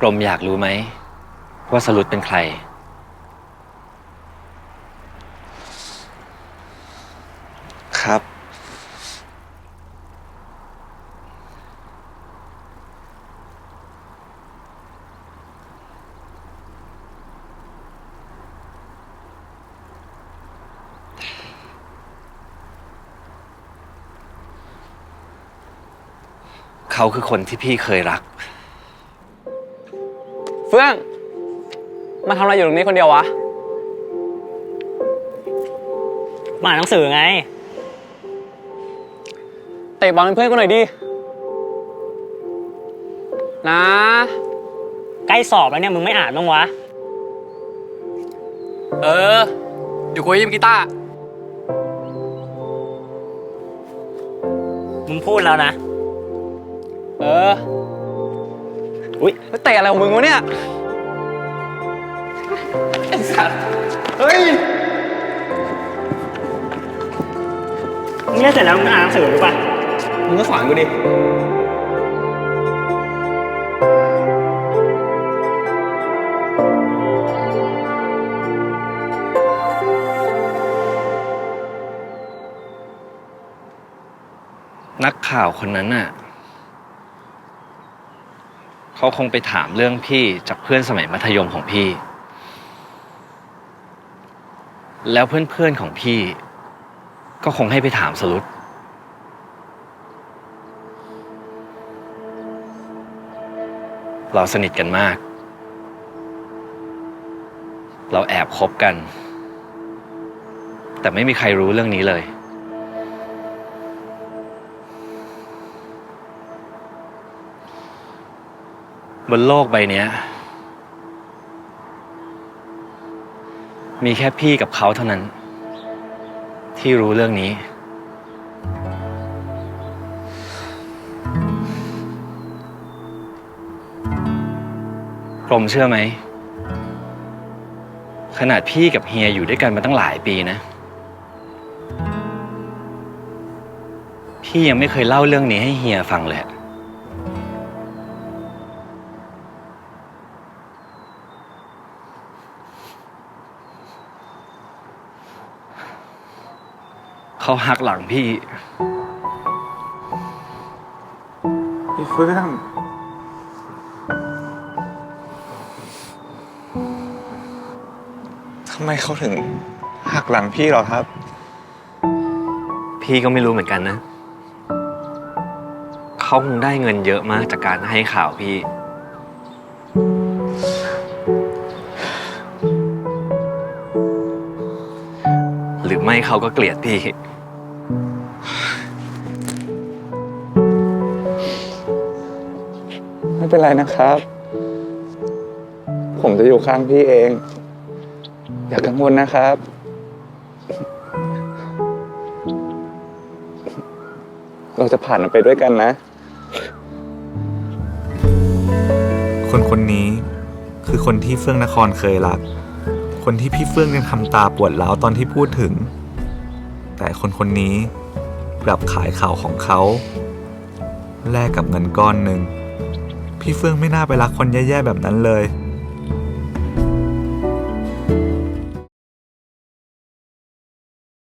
กรมอยากรู้ไหม ว่าสรุปเป็นใคร ครับ เขาคือคนที่พี่เคยรัก เฟื่อง มาทำอะไรอยู่ตรงนี้คนเดียววะ มาอ่านหนังสือไง เตะบอลเป็นเพื่อนกูหน่อยดิ นะ ใกล้สอบแล้วเนี่ยมึงไม่อ่านบ้างวะ เออ เดี๋ยวกูให้ยืมกีตาร์ มึงพูดแล้วนะ เออ อุ๊ยแล้วเตะอะไรของมึงวะเนี่ยไอ้สัตว์เฮ้ยมึงเล่นเสร็จแล้วมึงอ่านหนังสือหรือปะมึงก็สอนกูดินักข่าวคนนั้นน่ะ เขาคงไปถามเรื่องพี่จากเพื่อนสมัยมัธยมของพี่ แล้วเพื่อนๆของพี่ ก็คงให้ไปถามสรุปเราสนิทกันมาก เราแอบคบกัน แต่ไม่มีใครรู้เรื่องนี้เลย บนโลกใบนี้มีแค่พี่กับเขาเท่านั้น ที่รู้เรื่องนี้กรมเชื่อไหม ขนาดพี่กับเฮียอยู่ด้วยกันมาตั้งหลายปีนะ พี่ยังไม่เคยเล่าเรื่องนี้ให้เฮียฟังเลย เขาหักหลังพี่ พี่เฟื่องทำไมเขาถึงหักหลังพี่เหรอครับ พี่ก็ไม่รู้เหมือนกันนะ เขาคงได้เงินเยอะมากจากการให้ข่าวพี่ หรือไม่เขาก็เกลียดพี่ ไม่เป็นไรนะครับ ผมจะอยู่ข้างพี่เอง อย่ากังวลนะครับ เราจะผ่านมันไปด้วยกันนะ คนคนนี้คือคนที่เฟื่องนครเคยรัก คนที่พี่เฟื่องยังทำตาปวดร้าวตอนที่พูดถึง แต่คนคนนี้กลับขายข่าวของเขา แลกกับเงินก้อนหนึ่ง พี่เฟื่องไม่น่าไปรักคนแย่ๆแบบนั้นเลย